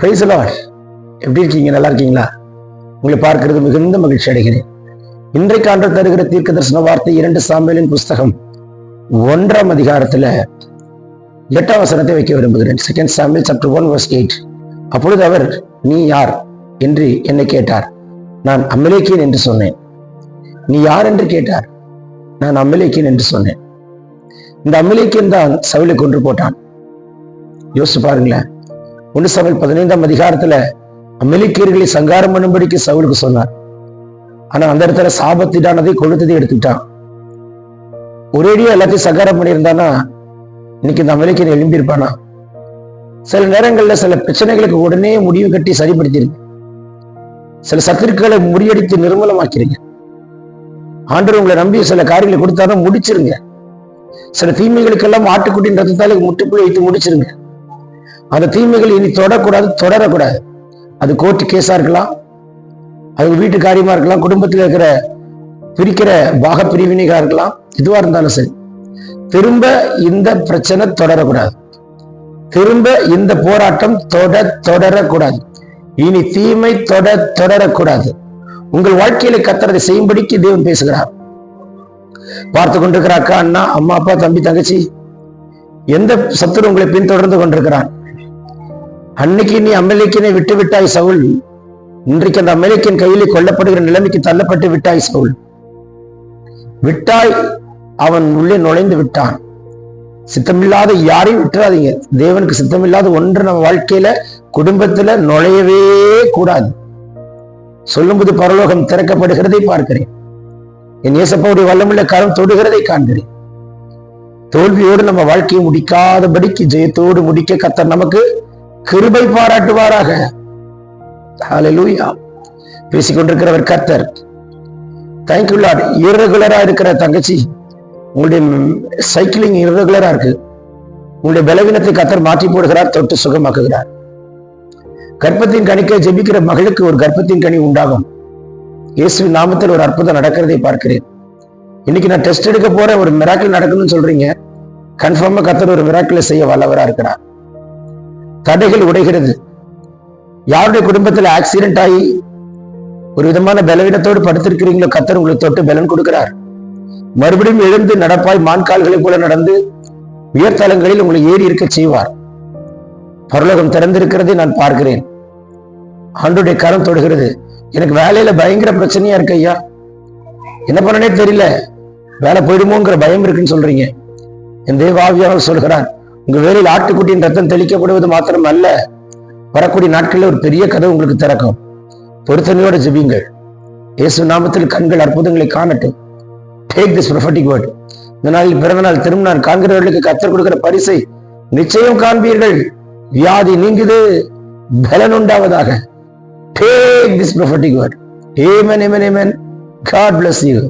Price எப்படி இருக்கீங்க? நல்லா இருக்கீங்களா? உங்களை பார்க்கிறது மிகுந்த மகிழ்ச்சி அடைகிறேன். இன்றைக்கு ஆண்டு தருகிற தீர்க்க தரிசன வார்த்தை இரண்டு சாம்பியலின் புஸ்தகம் ஒன்றாம் அதிகாரத்துல எட்டாம் வசனத்தை வைக்க விரும்புகிறேன். செகண்ட் சாமியல் சாப்டர் ஒன் வர்ஸ் எயிட் அப்பொழுது அவர் நீ யார்? என்று என்னை கேட்டார். நான் அமலேக்கியன் என்று சொன்னேன். நீ யார்? என்று கேட்டார். நான் அமலேக்கியன் என்று சொன்னேன். இந்த அமலேக்கியன் தான் சவுலை கொன்று போட்டான். யோசிச்சு பாருங்களேன். ஒன்று சமையல் பதினைந்தாம் அதிகாரத்துல அமெரிக்கர்களை சங்காரம் பண்ணும்படிக்கு சவுலுக்கு சொன்னார். ஆனா அந்த இடத்துல சாபத்திடானதை கொழுத்ததை எடுத்துட்டான் ஒரேடியா எல்லாத்தையும் சங்காரம் பண்ணியிருந்தானா இன்னைக்கு இந்த அமெரிக்கன் எழும்பியிருப்பானா? சில நேரங்கள்ல சில பிரச்சனைகளுக்கு உடனே முடிவு கட்டி சரிப்படுத்திருங்க சில சத்துருக்களை முறியடித்து நிர்மலமாக்கிறீங்க ஆண்டவர் உங்களை நம்பி சில காரியங்களை கொடுத்தாதான் முடிச்சிருங்க. சில தீமைகளுக்கெல்லாம் ஆட்டுக்குட்டின் ரத்தத்தாலே முட்டுப்புள்ளி வைத்து முடிச்சிருங்க. அந்த தீமைகள் இனி தொடக்கூடாது தொடரக்கூடாது. அது கோர்ட்டு கேஸாக இருக்கலாம். அது வீட்டு காரியமாக இருக்கலாம் குடும்பத்தில் இருக்கிற பிரிக்கிற பாக பிரிவினைகளாக இருக்கலாம் எதுவாக இருந்தாலும் சரி. திரும்ப இந்த பிரச்சனை தொடரக்கூடாது. திரும்ப இந்த போராட்டம் தொட தொடரக்கூடாது. இனி தீமை தொட தொடரக்கூடாது. உங்கள் வாழ்க்கையில கத்துறதை செய்யும்படிக்கு தேவன் பேசுகிறார். பார்த்து கொண்டிருக்கிற அக்கா அண்ணா அம்மா அப்பா தம்பி தங்கச்சி எந்த சத்துரு உங்களை பின்தொடர்ந்து கொண்டிருக்கிறான்? அன்னைக்கு நீ அமெரிக்கனை விட்டு விட்டாய் சவுல். இன்றைக்கு அந்த அமெரிக்கன் கையிலே கொல்லப்படுகிற நிலைமைக்கு தள்ளப்பட்டு விட்டாய் சவுல். விட்டாய் அவன் உள்ளே நுழைந்து விட்டான். சித்தமில்லாத யாரையும் விட்டுறாதீங்க. தேவனுக்கு சித்தமில்லாத ஒன்று நம்ம வாழ்க்கையில குடும்பத்துல நுழையவே கூடாது. சொல்லும்போது பரலோகம் திறக்கப்படுகிறதை பார்க்கிறேன். என் இயேசப்பாவுடைய வல்லமுள்ள கரம் தொடுகிறதை காண்கிறேன். தோல்வியோடு நம்ம வாழ்க்கையை முடிக்காதபடிக்கு ஜெயத்தோடு முடிக்க கத்தர் நமக்கு கிருபை பாராட்டுவாராக. பேசிக்கொண்டிருக்கிறவர் கர்த்தர். தேங்க்யூ லார்ட் இரகுலரா இருக்கிற தங்கச்சி உங்களுடைய சைக்கிளிங் இரகுலரா இருக்கு. உங்களுடைய பலவீனத்தை கத்தர் மாற்றி போடுகிறார் தொட்டு சுகமாக்குகிறார். கர்ப்பத்தின் கணிக்க ஜெபிக்கிற மகளுக்கு ஒரு கர்ப்பத்தின் கனி உண்டாகும். இயேசுவின் நாமத்தில் ஒரு அற்புதம் நடக்கிறதை பார்க்கிறேன். இன்னைக்கு நான் டெஸ்ட் எடுக்க போற ஒரு மிராக்கிள் நடக்குதுன்னு சொல்றீங்க. கன்ஃபார்மா கத்தர் ஒரு மிராக்கிளை செய்ய வல்லவரா இருக்கிறார். தடைகள் உடைகிறது. யாருடைய குடும்பத்தில் ஆக்சிடென்ட் ஆகி ஒரு விதமான பலவீனத்தோடு படுத்திருக்கிறீங்களோ கத்தர் உங்களுக்கு தொட்டு பலன் கொடுக்கிறார். மறுபடியும் எழுந்து நடப்பாய் மான்கால்களைப் போல நடந்து உயர்தலங்களில் உங்களை ஏறி இருக்க செய்வார். பரலோகம் திறந்திருக்கிறதை நான் பார்க்கிறேன். ஆண்டுடைய கரம் தொடுகிறது. எனக்கு வேலையில பயங்கர பிரச்சனையா இருக்கு ஐயா. என்ன பண்ணனே தெரியல. வேலை போயிடுமோங்கிற பயம் இருக்குன்னு சொல்றீங்க. என் தேவாவியானவர் சொல்கிறார் உங்க வேலையில் ஆட்டுக்குட்டியின் ரத்தம் தெளிக்கப்படுவது மாத்திரம் அல்ல. வரக்கூடிய நாட்களில் ஒரு பெரிய கதவு உங்களுக்கு திறக்கும். பொருத்தனையோட ஜெபிங்கள் இயேசு நாமத்தில் கண்கள் அற்புதங்களை காணட்டும். டேக் திஸ் ப்ரொஃபட்டிக் வேர்ட் இந்த நாளில் பிறந்த நாள் திரும்பினார் காண்கிறவர்களுக்கு கத்தர் கொடுக்கிற பரிசை நிச்சயம் காண்பீர்கள். வியாதி நீங்குது பலன் உண்டாவதாக. Take this prophetic word amen amen amen God bless you